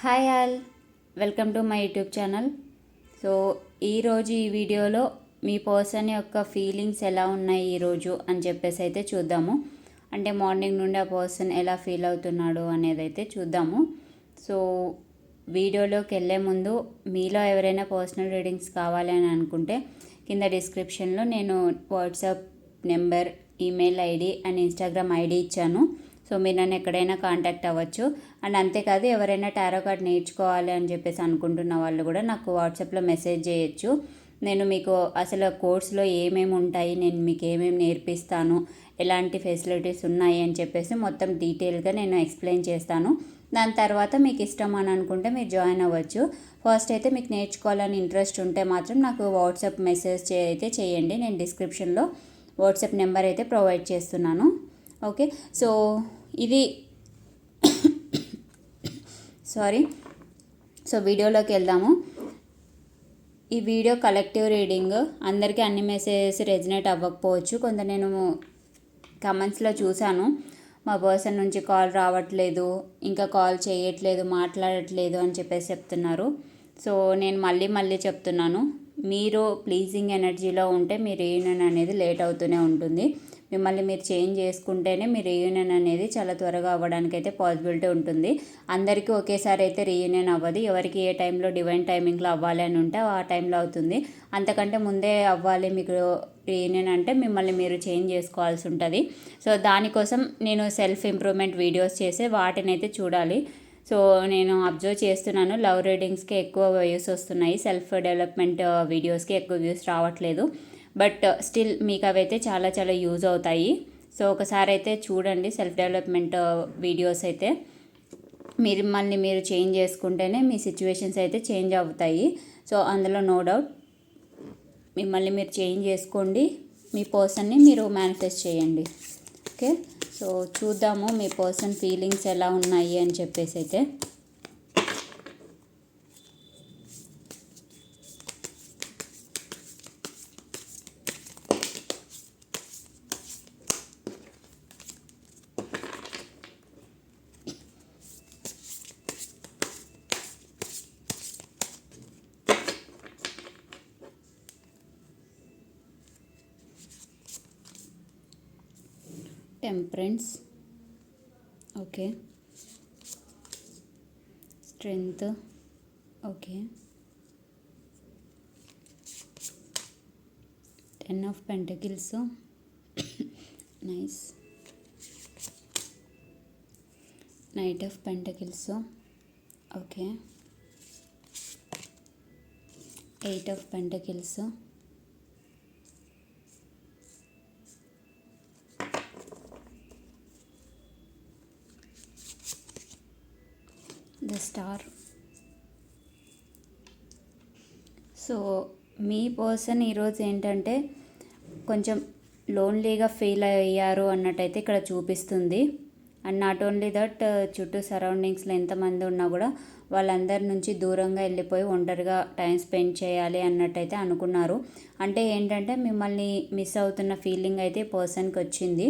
Hi all welcome to my YouTube channel. So ఈరోజు ఈ వీడియోలో మీ పర్సన్ యొక్క ఫీలింగ్స్ ఎలా ఉన్నాయి ఈరోజు అని చెప్పేసి అయితే చూద్దాము. అంటే మార్నింగ్ నుండి ఆ పర్సన్ ఎలా ఫీల్ అవుతున్నాడు అనేది అయితే చూద్దాము. సో వీడియోలోకి వెళ్ళే ముందు మీలో ఎవరైనా పర్సనల్ రీడింగ్స్ కావాలి అని అనుకుంటే కింద డిస్క్రిప్షన్లో నేను WhatsApp number email ID and Instagram ID ఇచ్చాను. సో మీరు నన్ను ఎక్కడైనా కాంటాక్ట్ అవ్వచ్చు. అండ్ అంతేకాదు ఎవరైనా టారో కార్డ్ నేర్చుకోవాలి అని చెప్పేసి అనుకుంటున్న వాళ్ళు కూడా నాకు వాట్సాప్లో మెసేజ్ చేయొచ్చు. నేను మీకు అసలు కోర్స్లో ఏమేమి ఉంటాయి నేను మీకు ఏమేమి నేర్పిస్తాను ఎలాంటి ఫెసిలిటీస్ ఉన్నాయి అని చెప్పేసి మొత్తం డీటెయిల్గా నేను ఎక్స్ప్లెయిన్ చేస్తాను. దాని తర్వాత మీకు ఇష్టం అని అనుకుంటే మీరు జాయిన్ అవ్వచ్చు. ఫస్ట్ అయితే మీకు నేర్చుకోవాలని ఇంట్రెస్ట్ ఉంటే మాత్రం నాకు వాట్సాప్ మెసేజ్ చే అయితే చేయండి. నేను డిస్క్రిప్షన్లో వాట్సాప్ నెంబర్ అయితే ప్రొవైడ్ చేస్తున్నాను. ఓకే? సో ఇది సారీ సో వీడియోలోకి వెళ్దాము. ఈ వీడియో కలెక్టివ్ రీడింగ్ అందరికీ అన్ని మెసేజెస్ రెజినేట్ అవ్వకపోవచ్చు. కొంత నేను కమెంట్స్లో చూశాను. మా పర్సన్ నుంచి కాల్ రావట్లేదు. ఇంకా కాల్ చేయట్లేదు మాట్లాడట్లేదు అని చెప్పేసి చెప్తున్నారు. సో నేను మళ్ళీ మళ్ళీ చెప్తున్నాను. మీరు ప్లీజింగ్ ఎనర్జీలో ఉంటే మీ రీయూనియన్ అనేది లేట్ అవుతూనే ఉంటుంది. మిమ్మల్ని మీరు చేంజ్ చేసుకుంటేనే మీ రీయూనియన్ అనేది చాలా త్వరగా అవ్వడానికి అయితే పాసిబిలిటీ ఉంటుంది. అందరికీ ఒకేసారి అయితే రీయూనియన్ అవ్వదు. ఎవరికి ఏ టైంలో డివైన్ టైమింగ్లో అవ్వాలి అని ఉంటే ఆ టైంలో అవుతుంది. అంతకంటే ముందే అవ్వాలి మీకు రీయూనియన్ అంటే మిమ్మల్ని మీరు చేంజ్ చేసుకోవాల్సి ఉంటుంది. సో దానికోసం నేను సెల్ఫ్ ఇంప్రూవ్మెంట్ వీడియోస్ చేసి వాటిని అయితే చూడాలి. సో నేను అబ్జర్వ్ చేస్తున్నాను. లవ్ రీడింగ్స్కి ఎక్కువ వ్యూస్ వస్తున్నాయి. సెల్ఫ్ డెవలప్మెంట్ వీడియోస్కి ఎక్కువ వ్యూస్ రావట్లేదు. బట్ స్టిల్ మీకు అవైతే చాలా చాలా యూజ్ అవుతాయి. సో ఒకసారి అయితే చూడండి సెల్ఫ్ డెవలప్మెంట్ uh, వీడియోస్ అయితే. మీరు మళ్ళీ మీరు చేంజ్ చేసుకుంటేనే మీ సిచ్యువేషన్స్ అయితే చేంజ్ అవుతాయి. సో అందులో నో డౌట్ మిమ్మల్ని మీరు చేంజ్ చేసుకోండి. మీ పర్సన్ని మీరు మేనిఫెస్ట్ చేయండి. ఓకే? సో చూద్దాము మీ పర్సన్ ఫీలింగ్స్ ఎలా ఉన్నాయి అని చెప్పేసి అయితే temperance. Okay. Strength. Okay. Ten of pentacles. Nice. Knight of pentacles. Okay. Eight of pentacles. The star. So me person ఈరోజు ఏంటంటే కొంచెం లోన్లీగా ఫీల్ అయ్యారు అన్నట్టయితే ఇక్కడ చూపిస్తుంది. అండ్ నాట్ ఓన్లీ దట్ చుట్టూ సరౌండింగ్స్లో ఎంతమంది ఉన్నా కూడా వాళ్ళందరి నుంచి దూరంగా వెళ్ళిపోయి ఒంటరిగా టైం స్పెండ్ చేయాలి అన్నట్టయితే అనుకున్నారు. అంటే ఏంటంటే మిమ్మల్ని మిస్ అవుతున్న ఫీలింగ్ అయితే పర్సన్కి వచ్చింది.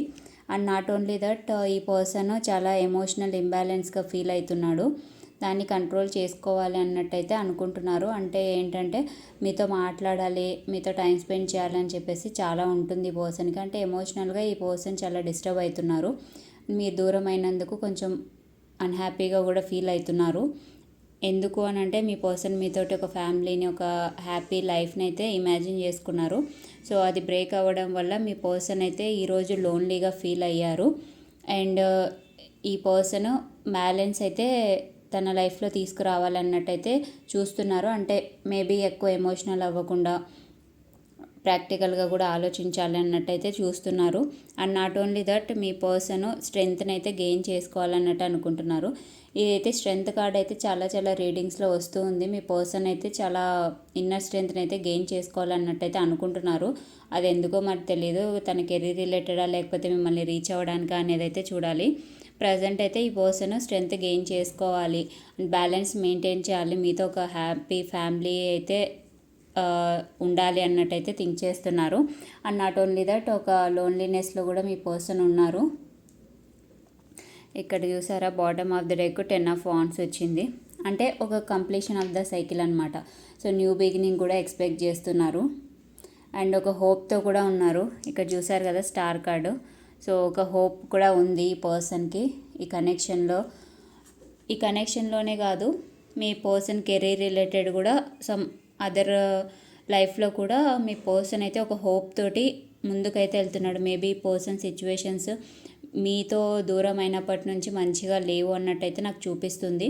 అండ్ నాట్ ఓన్లీ దట్ ఈ పర్సన్ చాలా ఎమోషనల్ ఇంబ్యాలెన్స్గా ఫీల్ అవుతున్నాడు. దాన్ని కంట్రోల్ చేసుకోవాలి అన్నట్టయితే అనుకుంటున్నారు. అంటే ఏంటంటే మీతో మాట్లాడాలి మీతో టైం స్పెండ్ చేయాలని చెప్పేసి చాలా ఉంటుంది ఈ పర్సన్కి. అంటే ఎమోషనల్గా ఈ పర్సన్ చాలా డిస్టర్బ్ అవుతున్నారు. మీరు దూరం అయినందుకు కొంచెం అన్హ్యాపీగా కూడా ఫీల్ అవుతున్నారు. ఎందుకు అని అంటే మీ పర్సన్ మీతోటి ఒక ఫ్యామిలీని ఒక హ్యాపీ లైఫ్ని అయితే ఇమాజిన్ చేసుకున్నారు. సో అది బ్రేక్ అవ్వడం వల్ల మీ పర్సన్ అయితే ఈరోజు లోన్లీగా ఫీల్ అయ్యారు. అండ్ ఈ పర్సన్ బ్యాలెన్స్ అయితే తన లైఫ్లో తీసుకురావాలన్నట్టయితే చూస్తున్నారు. అంటే మేబీ ఎక్కువ ఎమోషనల్ అవ్వకుండా ప్రాక్టికల్గా కూడా ఆలోచించాలి అన్నట్టయితే చూస్తున్నారు. అండ్ నాట్ ఓన్లీ దట్ మీ పర్సన్ స్ట్రెంగ్త్ని అయితే గెయిన్ చేసుకోవాలన్నట్టు అనుకుంటున్నారు. ఇదైతే స్ట్రెంగ్త్ కార్డ్ అయితే చాలా చాలా రీడింగ్స్లో వస్తూ ఉంది. మీ పర్సన్ అయితే చాలా ఇన్నర్ స్ట్రెంగ్త్ని అయితే గెయిన్ చేసుకోవాలన్నట్టయితే అనుకుంటున్నారు. అది ఎందుకో మరి తెలియదు తన కెరీర్ రిలేటెడా లేకపోతే మిమ్మల్ని రీచ్ అవ్వడానికా అనేది అయితే చూడాలి. ప్రజెంట్ అయితే ఈ పర్సన్ స్ట్రెంగ్త్ గెయిన్ చేసుకోవాలి. బ్యాలెన్స్ మెయింటైన్ చేయాలి. మీతో ఒక హ్యాపీ ఫ్యామిలీ అయితే ఉండాలి అన్నట్టయితే థింక్ చేస్తున్నారు. అండ్ నాట్ ఓన్లీ దట్ ఒక లోన్లీనెస్లో కూడా మీ పర్సన్ ఉన్నారు. ఇక్కడ చూసారా bottom of the deck ten of wands వచ్చింది. అంటే ఒక కంప్లీషన్ ఆఫ్ ద సైకిల్ అనమాట సో న్యూ బిగినింగ్ కూడా ఎక్స్పెక్ట్ చేస్తున్నారు. అండ్ ఒక హోప్తో కూడా ఉన్నారు. ఇక్కడ చూసారు కదా స్టార్ కార్డు. సో ఒక హోప్ కూడా ఉంది ఈ పర్సన్కి ఈ కనెక్షన్లో. ఈ కనెక్షన్లోనే కాదు మీ పర్సన్ కెరీర్ రిలేటెడ్ కూడా సమ్ అదర్ లైఫ్లో కూడా మీ పర్సన్ అయితే ఒక హోప్ తోటి ముందుకైతే వెళ్తున్నాడు. మేబీ పర్సన్ సిచ్యువేషన్స్ మీతో దూరం అయినప్పటి నుంచి మంచిగా లేవు అన్నట్టయితే నాకు చూపిస్తుంది.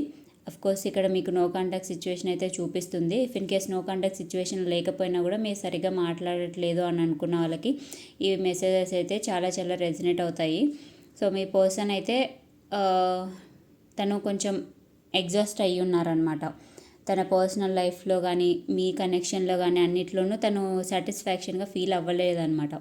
కోర్స్ ఇక్కడ మీకు నో కాంటాక్ట్ సిచ్యువేషన్ అయితే చూపిస్తుంది. If in case no contact situation లేకపోయినా కూడా మీరు సరిగ్గా మాట్లాడట్లేదు అని అనుకున్న వాళ్ళకి ఈ మెసేజెస్ అయితే చాలా చాలా రెజినేట్ అవుతాయి. సో మీ పర్సన్ అయితే తను కొంచెం ఎగ్జాస్ట్ అయ్యి ఉన్నారనమాట తన పర్సనల్ లైఫ్లో కానీ మీ కనెక్షన్లో కానీ అన్నిట్లోనూ తను సాటిస్ఫాక్షన్గా ఫీల్ అవ్వలేదన్నమాట.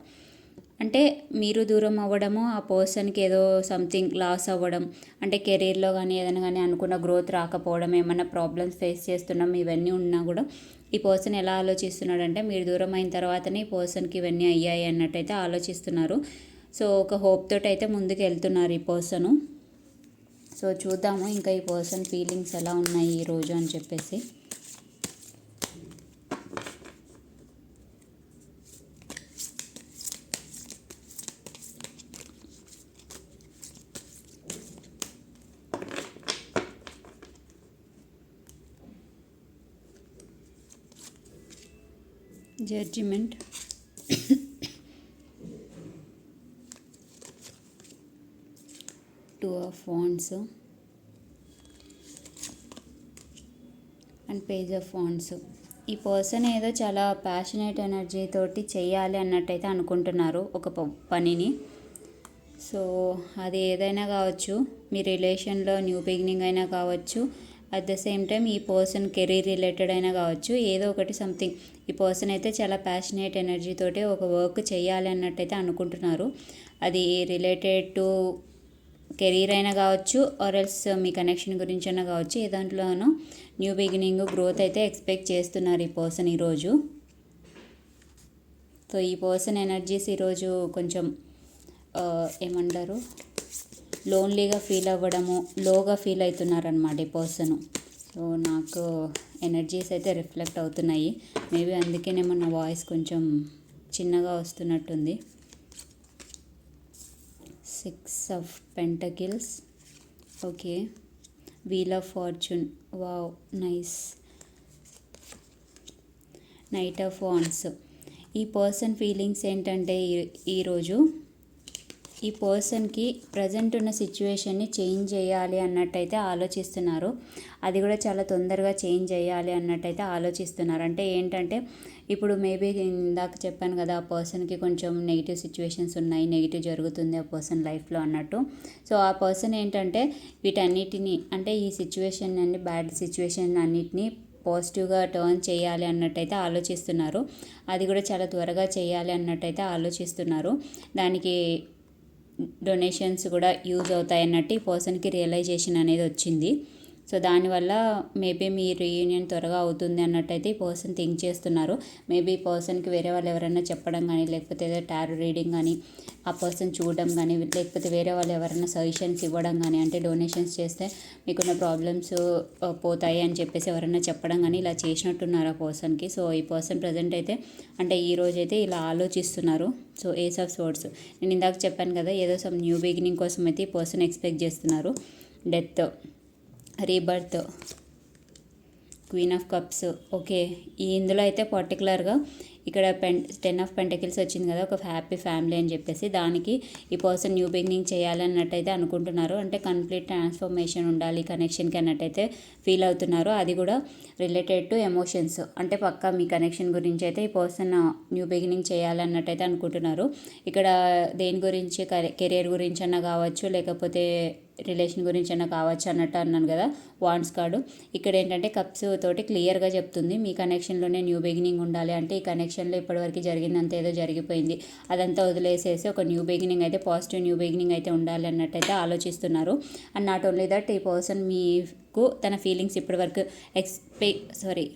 అంటే మీరు దూరం అవ్వడము ఆ పర్సన్కి ఏదో సంథింగ్ లాస్ అవ్వడం అంటే కెరీర్లో కానీ ఏదైనా కానీ అనుకున్న గ్రోత్ రాకపోవడం ఏమైనా ప్రాబ్లమ్స్ ఫేస్ చేస్తున్నాం ఇవన్నీ ఉన్నా కూడా ఈ పర్సన్ ఎలా ఆలోచిస్తున్నాడంటే మీరు దూరం అయిన తర్వాతనే ఈ పర్సన్కి ఇవన్నీ అయ్యాయి అన్నట్టయితే ఆలోచిస్తున్నారు. సో ఒక హోప్ తోటి అయితే ముందుకు వెళ్తున్నారు ఈ పర్సను. సో చూద్దాము ఇంకా ఈ పర్సన్ ఫీలింగ్స్ ఎలా ఉన్నాయి ఈ రోజు అని చెప్పేసి. Judgement. Two of wands and page of wands ఈ పర్సన్ ఏదో చాలా ప్యాషనేట్ ఎనర్జీ తోటి చేయాలి అన్నట్టయితే అనుకుంటున్నారు ఒక ప- పనిని. సో అది ఏదైనా కావచ్చు మీ రిలేషన్లో న్యూ బిగినింగ్ అయినా కావచ్చు అట్ ద సేమ్ టైం ఈ పర్సన్ కెరీర్ రిలేటెడ్ అయినా కావచ్చు ఏదో ఒకటి సంథింగ్ ఈ పర్సన్ అయితే చాలా ప్యాషనేట్ ఎనర్జీతోటి ఒక వర్క్ చేయాలి అన్నట్టయితే అనుకుంటున్నారు. అది రిలేటెడ్ టు కెరీర్ అయినా కావచ్చు ఆర్ ఎల్స్ మీ కనెక్షన్ గురించి అయినా కావచ్చు ఏ దాంట్లోనూ న్యూ బిగినింగ్ గ్రోత్ అయితే ఎక్స్పెక్ట్ చేస్తున్నారు ఈ పర్సన్ ఈరోజు. సో ఈ పర్సన్ ఎనర్జీస్ ఈరోజు కొంచెం uh, ఏమంటారు? లోన్లీగా ఫీల్ అవ్వడము లోగా ఫీల్ అవుతున్నారనమాట ఈ పర్సన్. సో నాకు ఎనర్జీస్ అయితే రిఫ్లెక్ట్ అవుతున్నాయి. మేబీ అందుకేనేమో నా వాయిస్ కొంచెం చిన్నగా వస్తున్నట్టుంది. Six of pentacles. Okay. Wheel of fortune. Wow nice. Knight of wands. ఈ పర్సన్ ఫీలింగ్స్ ఏంటంటే ఈ- ఈరోజు ఈ పర్సన్కి ప్రజెంట్ ఉన్న సిచ్యువేషన్ని చేంజ్ చేయాలి అన్నట్టయితే ఆలోచిస్తున్నారు. అది కూడా చాలా తొందరగా చేంజ్ చేయాలి అన్నట్టయితే ఆలోచిస్తున్నారు. అంటే ఏంటంటే ఇప్పుడు మేబీ ఇందాక చెప్పాను కదా ఆ పర్సన్కి కొంచెం నెగిటివ్ సిచ్యువేషన్స్ ఉన్నాయి నెగిటివ్ జరుగుతుంది ఆ పర్సన్ లైఫ్లో అన్నట్టు. సో ఆ పర్సన్ ఏంటంటే వీటన్నిటిని అంటే ఈ సిచ్యువేషన్ అన్ని బ్యాడ్ సిచ్యువేషన్ అన్నిటినీ పాజిటివ్గా టర్న్ చేయాలి అన్నట్టయితే ఆలోచిస్తున్నారు. అది కూడా చాలా త్వరగా చేయాలి అన్నట్టయితే ఆలోచిస్తున్నారు. దానికి డొనేషన్స్ కూడా యూజ్ అవుతాయి అన్నట్టు ఈ పర్సన్కి రియలైజేషన్ అనేది వచ్చింది. సో దానివల్ల మేబీ మీ రీయూనియన్ త్వరగా అవుతుంది అన్నట్టయితే ఈ పర్సన్ థింక్ చేస్తున్నారు. మేబీ ఈ పర్సన్కి వేరే వాళ్ళు ఎవరైనా చెప్పడం కానీ లేకపోతే ఏదో టారో రీడింగ్ కానీ ఆ పర్సన్ చూడడం కానీ లేకపోతే వేరే వాళ్ళు ఎవరైనా సజెషన్స్ ఇవ్వడం కానీ అంటే డొనేషన్స్ చేస్తే మీకున్న ప్రాబ్లమ్స్ పోతాయి అని చెప్పేసి ఎవరైనా చెప్పడం కానీ ఇలా చేసినట్టున్నారు ఆ పర్సన్కి సో ఈ పర్సన్ ప్రజెంట్ అయితే అంటే ఈ రోజు అయితే ఇలా ఆలోచిస్తున్నారు. సో ఏస్ ఆఫ్ స్వర్డ్స్ నేను ఇందాక చెప్పాను కదా ఏదో సమ్ న్యూ బిగినింగ్ కోసం అయితే ఈ పర్సన్ ఎక్స్పెక్ట్ చేస్తున్నారు. Death rebirth queen of cups okay ఈ ఇందులో అయితే పర్టికులర్గా ఇక్కడ పెన్ టెన్ ఆఫ్ పెంటకిల్స్ వచ్చింది కదా ఒక హ్యాపీ ఫ్యామిలీ అని చెప్పేసి దానికి ఈ పర్సన్ న్యూ బిగినింగ్ చేయాలన్నట్టయితే అనుకుంటున్నారు. అంటే కంప్లీట్ ట్రాన్స్ఫర్మేషన్ ఉండాలి కనెక్షన్కి అన్నట్టయితే ఫీల్ అవుతున్నారు. అది కూడా రిలేటెడ్ టు ఎమోషన్స్ అంటే పక్కా మీ కనెక్షన్ గురించి అయితే ఈ పర్సన్ న్యూ బిగినింగ్ చేయాలన్నట్టయితే అనుకుంటున్నారు. ఇక్కడ దేని గురించి కెరీర్ గురించి అన్నా కావచ్చు లేకపోతే రిలేషన్ గురించి అన్న కావచ్చు అన్నట్టు అన్నాను కదా వాన్స్ కార్డు ఇక్కడ ఏంటంటే కప్స్ తోటి క్లియర్గా చెప్తుంది మీ కనెక్షన్లోనే న్యూ బిగినింగ్ ఉండాలి అంటే ఈ కనెక్షన్ కనెక్షన్లో ఇప్పటివరకు జరిగిందంత ఏదో జరిగిపోయింది. అదంతా వదిలేసేసి ఒక న్యూ బిగినింగ్ అయితే పాజిటివ్ న్యూ బిగినింగ్ అయితే ఉండాలి అన్నట్టయితే ఆలోచిస్తున్నారు. అండ్ నాట్ ఓన్లీ దట్ ఈ పర్సన్ మీకు తన ఫీలింగ్స్ ఇప్పటివరకు ఎక్స్పె సారీ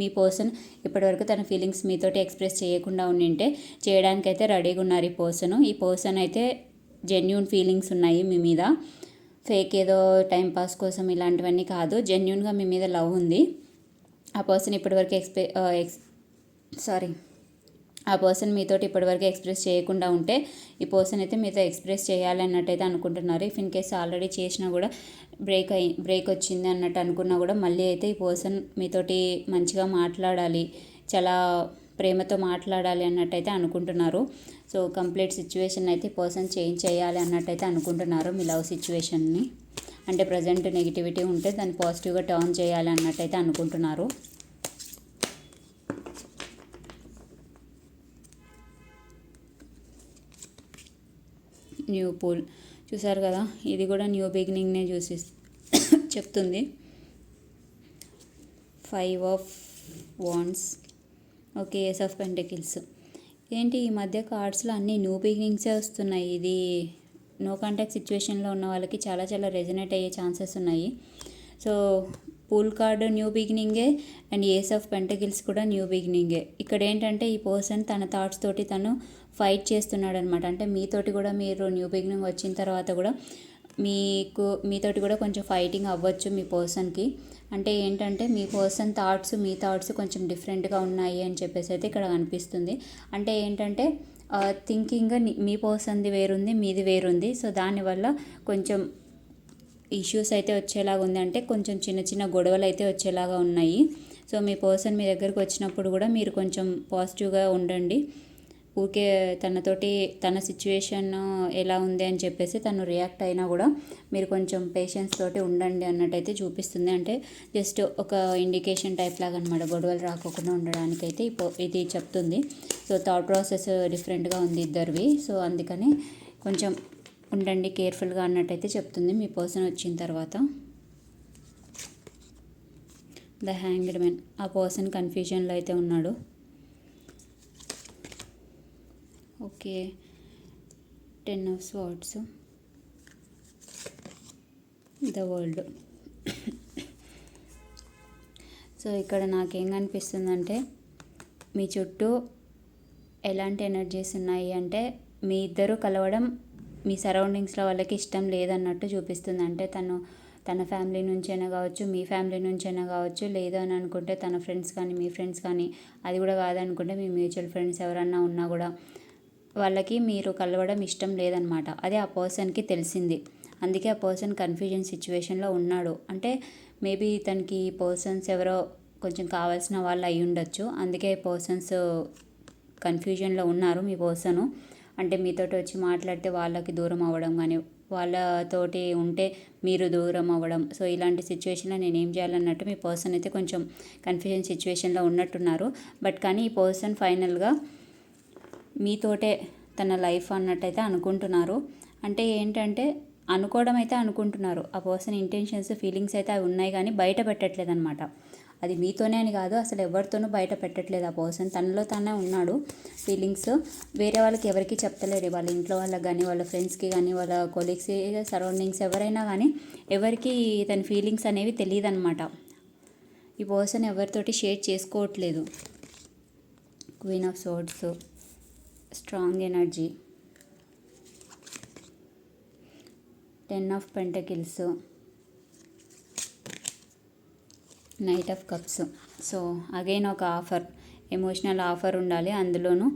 మీ పర్సన్ ఇప్పటివరకు తన ఫీలింగ్స్ మీతోటి ఎక్స్ప్రెస్ చేయకుండా ఉండింటే చేయడానికైతే రెడీగా ఉన్నారు ఈ పర్సన్. ఈ పర్సన్ అయితే జెన్యున్ ఫీలింగ్స్ ఉన్నాయి మీ మీద. ఫేక్ ఏదో టైంపాస్ కోసం ఇలాంటివన్నీ కాదు జెన్యున్గా మీ మీద లవ్ ఉంది. ఆ పర్సన్ ఇప్పటివరకు ఎక్స్పె ఎక్స్ సారీ. ఆ పర్సన్ మీతోటి ఇప్పటివరకు ఎక్స్ప్రెస్ చేయకుండా ఉంటే ఈ పర్సన్ అయితే మీతో ఎక్స్ప్రెస్ చేయాలి అన్నట్టయితే అనుకుంటున్నారు. ఇఫ్ ఇన్ కేసు ఆల్రెడీ చేసినా కూడా బ్రేక్ అయి బ్రేక్ వచ్చింది అన్నట్టు అనుకున్నా కూడా మళ్ళీ అయితే ఈ పర్సన్ మీతోటి మంచిగా మాట్లాడాలి చాలా ప్రేమతో మాట్లాడాలి అన్నట్టయితే అనుకుంటున్నారు. సో కంప్లీట్ సిచ్యువేషన్ అయితే పర్సన్ చేంజ్ చేయాలి అన్నట్టయితే అనుకుంటున్నారు మీ లవ్ సిచ్యువేషన్ని. అంటే ప్రజెంట్ నెగిటివిటీ ఉంటే దాన్ని పాజిటివ్గా టర్న్ చేయాలి అన్నట్టయితే అనుకుంటున్నారు. New fool. చూసారు కదా? ఇది కూడా న్యూ బిగినింగ్నే చూసి చెప్తుంది. Five of wands okay ace of pentacles ఏంటి ఈ మధ్య కార్డ్స్లో అన్ని న్యూ బిగినింగ్సే వస్తున్నాయి? ఇది నో కాంటాక్ట్ సిచ్యువేషన్లో ఉన్న వాళ్ళకి చాలా చాలా రెజనేట్ అయ్యే ఛాన్సెస్ ఉన్నాయి. సో పూల్ కార్డ్ న్యూ బిగినింగే అండ్ ఏస్ ఆఫ్ పెంటకిల్స్ కూడా న్యూ బిగినింగే ఇక్కడ ఏంటంటే ఈ పర్సన్ తన థాట్స్ తోటి తను ఫైట్ చేస్తున్నాడు అనమాట అంటే మీతోటి కూడా మీరు న్యూ బిగినింగ్ వచ్చిన తర్వాత కూడా మీకు మీతోటి కూడా కొంచెం ఫైటింగ్ అవ్వచ్చు మీ పర్సన్కి. అంటే ఏంటంటే మీ పర్సన్ థాట్స్ మీ థాట్స్ కొంచెం డిఫరెంట్గా ఉన్నాయి అని చెప్పేసి అయితే ఇక్కడ అనిపిస్తుంది అంటే ఏంటంటే థింకింగ్ మీ పర్సన్ది వేరుంది మీది వేరుంది. సో దానివల్ల కొంచెం ఇష్యూస్ అయితే వచ్చేలాగా ఉంది. అంటే కొంచెం చిన్న చిన్న గొడవలు అయితే వచ్చేలాగా ఉన్నాయి. సో మీ పర్సన్ మీ దగ్గరకు వచ్చినప్పుడు కూడా మీరు కొంచెం పాజిటివ్గా ఉండండి. ఊరికే తనతోటి తన సిచ్యువేషన్ ఎలా ఉంది అని చెప్పేసి తను రియాక్ట్ అయినా కూడా మీరు కొంచెం పేషెన్స్ తోటి ఉండండి అన్నట్టయితే చూపిస్తుంది. అంటే జస్ట్ ఒక ఇండికేషన్ టైప్ లాగా అనమాట గొడవలు రాకోకుండా ఉండడానికైతే అయితే ఇది చెప్తుంది. సో థాట్ ప్రాసెస్ డిఫరెంట్గా ఉంది ఇద్దరివి. సో అందుకని కొంచెం ఉండండి కేర్ఫుల్గా అన్నట్టయితే చెప్తుంది మీ పర్సన్ వచ్చిన తర్వాత. ద హ్యాంగ్డ్ మెన్ ఆ పర్సన్ కన్ఫ్యూజన్లో అయితే ఉన్నాడు. Okay. Ten of swords the world so ఇక్కడ నాకేం కనిపిస్తుందంటే మీ చుట్టూ ఎలాంటి ఎనర్జీస్ ఉన్నాయి అంటే మీ ఇద్దరు కలవడం మీ సరౌండింగ్స్లో వాళ్ళకి ఇష్టం లేదన్నట్టు చూపిస్తుంది అంటే తను తన ఫ్యామిలీ నుంచైనా కావచ్చు మీ ఫ్యామిలీ నుంచైనా కావచ్చు లేదు అని అనుకుంటే తన ఫ్రెండ్స్ కానీ మీ ఫ్రెండ్స్ కానీ అది కూడా కాదనుకుంటే మీ మ్యూచువల్ ఫ్రెండ్స్ ఎవరన్నా ఉన్నా కూడా వాళ్ళకి మీరు కలవడం ఇష్టం లేదనమాట. అదే ఆ పర్సన్కి తెలిసింది. అందుకే ఆ పర్సన్ కన్ఫ్యూజన్ సిచ్యువేషన్లో ఉన్నాడు. అంటే మేబీ తనకి పర్సన్స్ ఎవరో కొంచెం కావాల్సిన వాళ్ళు అయి ఉండొచ్చు. అందుకే పర్సన్స్ కన్ఫ్యూజన్లో ఉన్నారు మీ పర్సను. అంటే మీతోటి వచ్చి మాట్లాడితే వాళ్ళకి దూరం అవ్వడం కానీ వాళ్ళతోటి ఉంటే మీరు దూరం అవ్వడం. సో ఇలాంటి సిచ్యువేషన్లో నేను ఏం చేయాలన్నట్టు మీ పర్సన్ అయితే కొంచెం కన్ఫ్యూజన్ సిచ్యువేషన్లో ఉన్నట్టున్నారు. బట్ కానీ ఈ పర్సన్ ఫైనల్గా మీతోటే తన లైఫ్ అన్నట్టయితే అనుకుంటున్నారు. అంటే ఏంటంటే అనుకోవడం అయితే అనుకుంటున్నారు. ఆ పర్సన్ ఇంటెన్షన్స్ ఫీలింగ్స్ అయితే అవి ఉన్నాయి కానీ బయట పెట్టట్లేదు అనమాట అది మీతోనే అని కాదు అసలు ఎవరితోనూ బయట పెట్టట్లేదు ఆ పర్సన్. తనలో తనే ఉన్నాడు. ఫీలింగ్స్ వేరే వాళ్ళకి ఎవరికి చెప్తలేరు. వాళ్ళ ఇంట్లో వాళ్ళకి కానీ వాళ్ళ ఫ్రెండ్స్కి కానీ వాళ్ళ కొలీగ్స్ సరౌండింగ్స్ ఎవరైనా కానీ ఎవరికి తన ఫీలింగ్స్ అనేవి తెలియదు అనమాట ఈ పర్సన్ ఎవరితోటి షేర్ చేసుకోవట్లేదు. Queen of swords strong energy ten of pentacles knight of cups so again ఒక ఆఫర్ ఎమోషనల్ ఆఫర్ ఉండాలి. అందులోనూ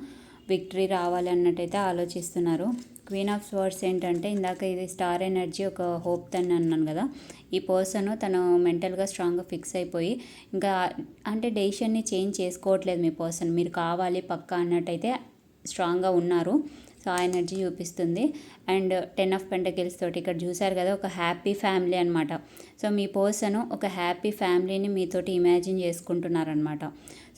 విక్టరీ రావాలి అన్నట్టయితే ఆలోచిస్తున్నారు. క్వీన్ ఆఫ్ స్వర్డ్స్ ఏంటంటే ఇందాక ఇది స్టార్ ఎనర్జీ ఒక హోప్ తను అన్నాను కదా. ఈ పర్సన్ తను మెంటల్గా స్ట్రాంగ్గా ఫిక్స్ అయిపోయి ఇంకా అంటే డెసిషన్ని చేంజ్ చేసుకోవట్లేదు మీ పర్సన్ మీరు కావాలి పక్కా అన్నట్టయితే స్ట్రాంగ్గా ఉన్నారు. సో ఆ ఎనర్జీ చూపిస్తుంది. అండ్ టెన్ ఆఫ్ పెంటకిల్స్ తోటి ఇక్కడ చూసారు కదా ఒక హ్యాపీ ఫ్యామిలీ అనమాట సో మీ పర్సన్ ఒక హ్యాపీ ఫ్యామిలీని మీతోటి ఇమాజిన్ చేసుకుంటున్నారనమాట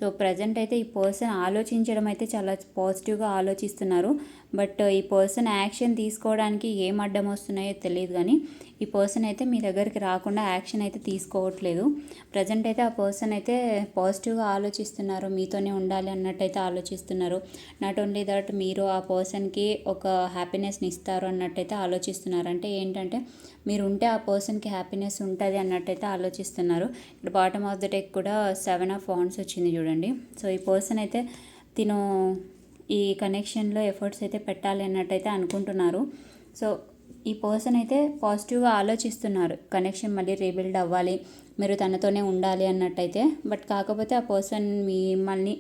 సో ప్రజెంట్ అయితే ఈ పర్సన్ ఆలోచించడం అయితే చాలా పాజిటివ్గా ఆలోచిస్తున్నారు. బట్ ఈ పర్సన్ యాక్షన్ తీసుకోవడానికి ఏం అడ్డం వస్తున్నాయో తెలియదు కానీ ఈ పర్సన్ అయితే మీ దగ్గరికి రాకుండా యాక్షన్ అయితే తీసుకోవట్లేదు. ప్రజెంట్ అయితే ఆ పర్సన్ అయితే పాజిటివ్గా ఆలోచిస్తున్నారు మీతోనే ఉండాలి అన్నట్టయితే ఆలోచిస్తున్నారు. నాట్ ఓన్లీ దట్ మీరు ఆ పర్సన్కి ఒక హ్యాపీనెస్ని ఇస్తారు అన్నట్టయితే ఆలోచిస్తున్నారు. అంటే ఏంటంటే మీరు ఉంటే ఆ పర్సన్కి హ్యాపీనెస్ ఉంటుంది అన్నట్టయితే ఆలోచిస్తున్నారు. ఇక్కడ బాటమ్ ఆఫ్ ద టెక్ కూడా సెవెన్ ఆఫ్ వాన్స్ వచ్చింది చూడండి. సో ఈ పర్సన్ అయితే తిను ఈ కనెక్షన్లో ఎఫర్ట్స్ అయితే పెట్టాలి అన్నట్టయితే అనుకుంటున్నారు. సో ఈ పర్సన్ అయితే పాజిటివ్గా ఆలోచిస్తున్నారు. కనెక్షన్ మళ్ళీ రీబిల్డ్ అవ్వాలి. మీరు తనతోనే ఉండాలి అన్నట్టయితే. బట్ కాకపోతే ఆ పర్సన్ మిమ్మల్ని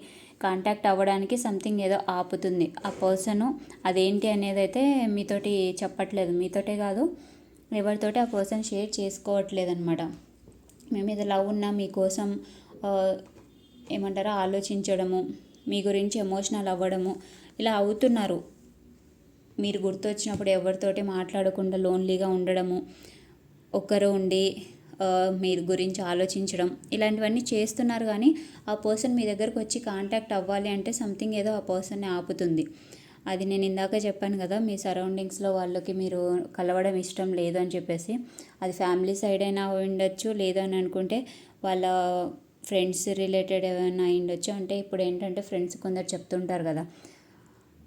కాంటాక్ట్ అవ్వడానికి సంథింగ్ ఏదో ఆపుతుంది. ఆ పర్సన్ అదేంటి అనేది అయితే మీతోటి చెప్పట్లేదు. మీతోటే కాదు ఎవరితోటి ఆ పర్సన్ షేర్ చేసుకోవట్లేదు అనమాట మేము ఇది లవ్ ఉన్నా మీకోసం ఏమంటారో ఆలోచించడము మీ గురించి ఎమోషనల్ అవ్వడము. ఇలా అవుతున్నారు. మీరు గుర్తొచ్చినప్పుడు ఎవరితోటి మాట్లాడకుండా లోన్లీగా ఉండడము. ఒక్కరు ఉండి మీరు గురించి ఆలోచించడం. ఇలాంటివన్నీ చేస్తున్నారు కానీ ఆ పర్సన్ మీ దగ్గరకు వచ్చి కాంటాక్ట్ అవ్వాలి అంటే సంథింగ్ ఏదో ఆ పర్సన్ని ఆపుతుంది. అది నేను ఇందాక చెప్పాను కదా మీ సరౌండింగ్స్లో వాళ్ళకి మీరు కలవడం ఇష్టం లేదు అని చెప్పేసి. అది ఫ్యామిలీ సైడ్ అయినా ఉండొచ్చు లేదు అని అనుకుంటే వాళ్ళ ఫ్రెండ్స్ రిలేటెడ్ ఏమైనా ఉండొచ్చు అంటే ఇప్పుడు ఏంటంటే ఫ్రెండ్స్ కొందరు చెప్తుంటారు కదా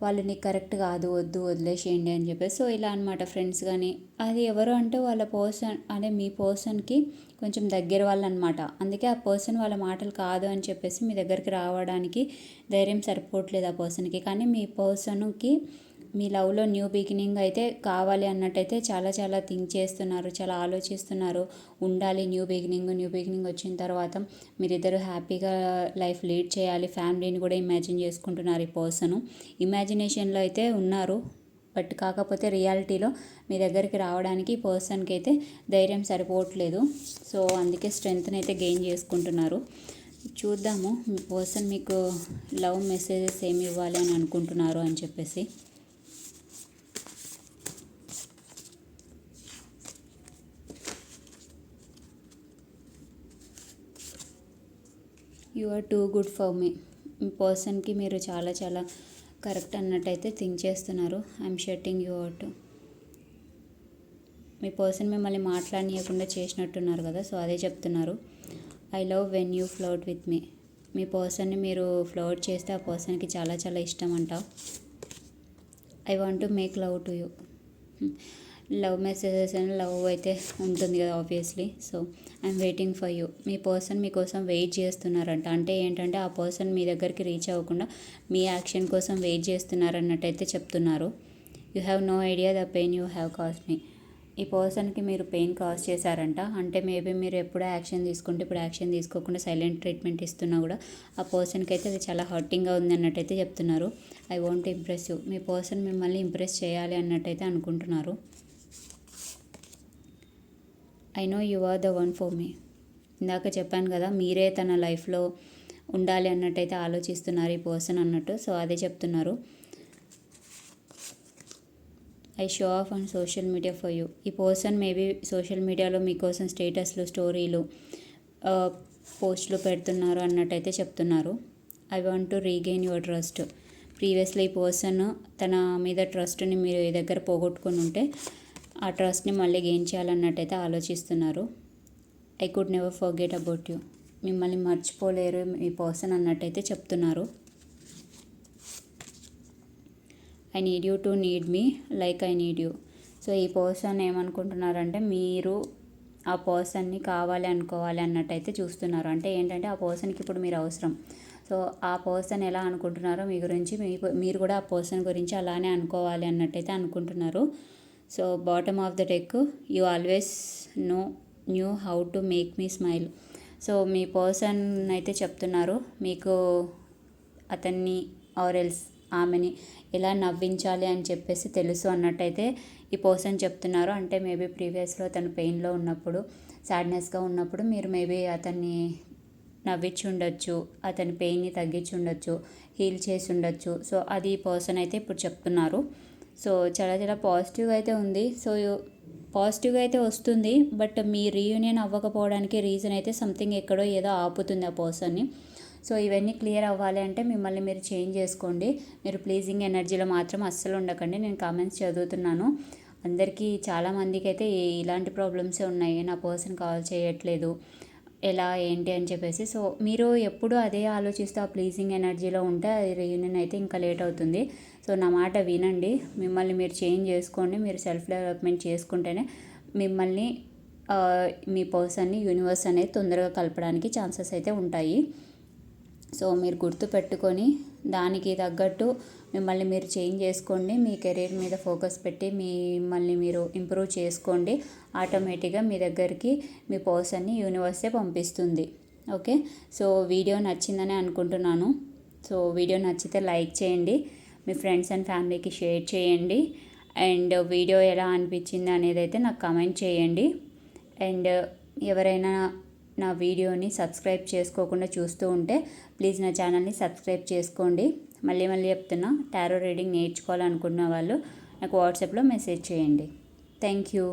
వాళ్ళు నీకు కరెక్ట్ కాదు వద్దు వదిలేసేయండి అని చెప్పేసి. సో ఇలా అనమాట ఫ్రెండ్స్ కానీ అది ఎవరు అంటే వాళ్ళ పర్సన్ అంటే మీ పర్సన్కి కొంచెం దగ్గర వాళ్ళు అనమాట అందుకే ఆ పర్సన్ వాళ్ళ మాటలు కాదు అని చెప్పేసి మీ దగ్గరికి రావడానికి ధైర్యం సరిపోవట్లేదు ఆ పర్సన్కి. కానీ మీ పర్సన్కి మీ లవ్లో న్యూ బిగినింగ్ అయితే కావాలి అన్నట్టయితే చాలా చాలా థింక్ చేస్తున్నారు చాలా ఆలోచిస్తున్నారు. ఉండాలి న్యూ బిగినింగ్ న్యూ బిగినింగ్ వచ్చిన తర్వాత మీరిద్దరు హ్యాపీగా లైఫ్ లీడ్ చేయాలి. ఫ్యామిలీని కూడా ఇమాజిన్ చేసుకుంటున్నారు ఈ పర్సను ఇమాజినేషన్లో అయితే ఉన్నారు. బట్ కాకపోతే రియాలిటీలో మీ దగ్గరికి రావడానికి ఈ పర్సన్కి అయితే ధైర్యం సరిపోవట్లేదు. సో అందుకే స్ట్రెంగ్త్ని అయితే గెయిన్ చేసుకుంటున్నారు. చూద్దాము మీ పర్సన్ మీకు లవ్ మెసేజెస్ ఏమి ఇవ్వాలి అని అనుకుంటున్నారు అని చెప్పేసి. You are too good for me. పర్సన్కి మీరు చాలా చాలా కరెక్ట్ అన్నట్టయితే థింక్ చేస్తున్నారు. ఐఎమ్ షెట్టింగ్ యూ అవుట్ మీ పర్సన్ మిమ్మల్ని మాట్లాడనీయకుండా చేసినట్టున్నారు కదా సో అదే చెప్తున్నారు. I love when you flirt with me. మీ పర్సన్ని మీరు ఫ్లోట్ చేస్తే ఆ పర్సన్కి చాలా చాలా ఇష్టం అంట. I want to make love to you. Love messages అని లవ్ అయితే ఉంటుంది కదా obviously so I'm waiting for you me person మీకోసం వెయిట్ చేస్తున్నారంట. అంటే ఏంటంటే ఆ పర్సన్ మీ దగ్గరికి రీచ్ అవ్వకుండా మీ యాక్షన్ కోసం వెయిట్ చేస్తున్నారన్నట్టయితే చెప్తున్నారు. You have no idea the pain you have caused me ఈ పర్సన్కి మీరు పెయిన్ కాజ్ చేశారంట. అంటే మేబీ మీరు ఎప్పుడో యాక్షన్ తీసుకుంటే ఇప్పుడు యాక్షన్ తీసుకోకుండా సైలెంట్ ట్రీట్మెంట్ ఇస్తున్నా కూడా ఆ పర్సన్కి అయితే అది చాలా హర్టింగ్గా ఉంది అన్నట్టయితే చెప్తున్నారు. ఐ వాంట్ ఇంప్రెస్ యూ మీ పర్సన్ మిమ్మల్ని ఇంప్రెస్ చేయాలి అన్నట్టయితే అనుకుంటున్నారు. I know you are the one for me ఇందాక చెప్పాను కదా మీరే తన లైఫ్లో ఉండాలి అన్నట్టయితే ఆలోచిస్తున్నారు ఈ పర్సన్ అన్నట్టు. సో అదే చెప్తున్నారు. I show off on social media for you ఈ పర్సన్ మేబీ సోషల్ మీడియాలో మీకోసం స్టేటస్లు స్టోరీలు పోస్టులు పెడుతున్నారు అన్నట్టయితే చెప్తున్నారు. I want to regain your trust previously ఈ పర్సన్ తన మీద ట్రస్ట్ని మీరు ఏ దగ్గర పోగొట్టుకుని ఉంటే ఆ ట్రస్ట్ని మళ్ళీ గెయిన్ చేయాలన్నట్టయితే ఆలోచిస్తున్నారు. I could never forget about you మిమ్మల్ని మర్చిపోలేరు మీ పర్సన్ అన్నట్టయితే చెప్తున్నారు. I need you to need me like I need you so ఈ పర్సన్ ఏమనుకుంటున్నారంటే మీరు ఆ పర్సన్ని కావాలి అనుకోవాలి అన్నట్టయితే చూస్తున్నారు. అంటే ఏంటంటే ఆ పర్సన్కి ఇప్పుడు మీరు అవసరం. సో ఆ పర్సన్ ఎలా అనుకుంటున్నారో మీ గురించి మీరు కూడా ఆ పర్సన్ గురించి అలానే అనుకోవాలి అన్నట్టయితే అనుకుంటున్నారు. So bottom of the deck you always know knew how to make me smile so me person అయితే చెప్తున్నారు మీకు అతన్ని ఆరెల్స్ ఆమెని ఎలా నవ్వించాలి అని చెప్పేసి తెలుసు అన్నట్టయితే ఈ పర్సన్ చెప్తున్నారు. అంటే మేబీ ప్రీవియస్లో తను పెయిన్లో ఉన్నప్పుడు సాడ్నెస్గా ఉన్నప్పుడు మీరు మేబీ అతన్ని నవ్వించి ఉండొచ్చు అతని పెయిన్ని తగ్గించి ఉండొచ్చు హీల్ చేసి ఉండొచ్చు. సో అది ఈ పర్సన్ అయితే ఇప్పుడు చెప్తున్నారు. సో చాలా చాలా పాజిటివ్గా అయితే ఉంది. సో పాజిటివ్గా అయితే వస్తుంది. బట్ మీ రీయూనియన్ అవ్వకపోవడానికి రీజన్ అయితే సంథింగ్ ఎక్కడో ఏదో ఆపుతుంది ఆ పర్సన్ని సో ఇవన్నీ క్లియర్ అవ్వాలి అంటే మిమ్మల్ని మీరు చేంజ్ చేసుకోండి. మీరు ప్లీజింగ్ ఎనర్జీలో మాత్రం అస్సలు ఉండకండి. నేను కామెంట్స్ చదువుతున్నాను. అందరికీ చాలామందికి అయితే ఇలాంటి ప్రాబ్లమ్సే ఉన్నాయి. నా పర్సన్ కాల్ చేయట్లేదు. ఎలా ఏంటి అని చెప్పేసి. సో మీరు ఎప్పుడు అదే ఆలోచిస్తూ ఆ ప్లీజింగ్ ఎనర్జీలో ఉంటే అది రీయూనియన్ అయితే ఇంకా లేట్ అవుతుంది. సో నా మాట వినండి. మిమ్మల్ని మీరు చేంజ్ చేసుకోండి. మీరు సెల్ఫ్ డెవలప్మెంట్ చేసుకుంటేనే మిమ్మల్ని మీ పర్సన్ని యూనివర్స్ అనేది తొందరగా కలపడానికి ఛాన్సెస్ అయితే ఉంటాయి. సో మీరు గుర్తు పెట్టుకొని దానికి తగ్గట్టు మిమ్మల్ని మీరు చేంజ్ చేసుకోండి మీ కెరీర్ మీద ఫోకస్ పెట్టి మిమ్మల్ని మీరు ఇంప్రూవ్ చేసుకోండి. ఆటోమేటిక్గా మీ దగ్గరికి మీ పర్సన్ని యూనివర్సే పంపిస్తుంది. ఓకే? సో వీడియో నచ్చిందని అనుకుంటున్నాను. సో వీడియో నచ్చితే లైక్ చేయండి మీ ఫ్రెండ్స్ అండ్ ఫ్యామిలీకి షేర్ చేయండి. అండ్ వీడియో ఎలా అనిపించింది అనేది అయితే నాకు కమెంట్ చేయండి. అండ్ ఎవరైనా నా వీడియోని సబ్స్క్రైబ్ చేసుకోకుండా చూస్తూ ఉంటే ప్లీజ్ నా ఛానల్ని సబ్స్క్రైబ్ చేసుకోండి. మళ్ళీ మళ్ళీ చెప్తున్నా టారో రీడింగ్ నేర్చుకోవాలనుకున్న వాళ్ళు నాకు వాట్సాప్లో మెసేజ్ చేయండి. Thank you.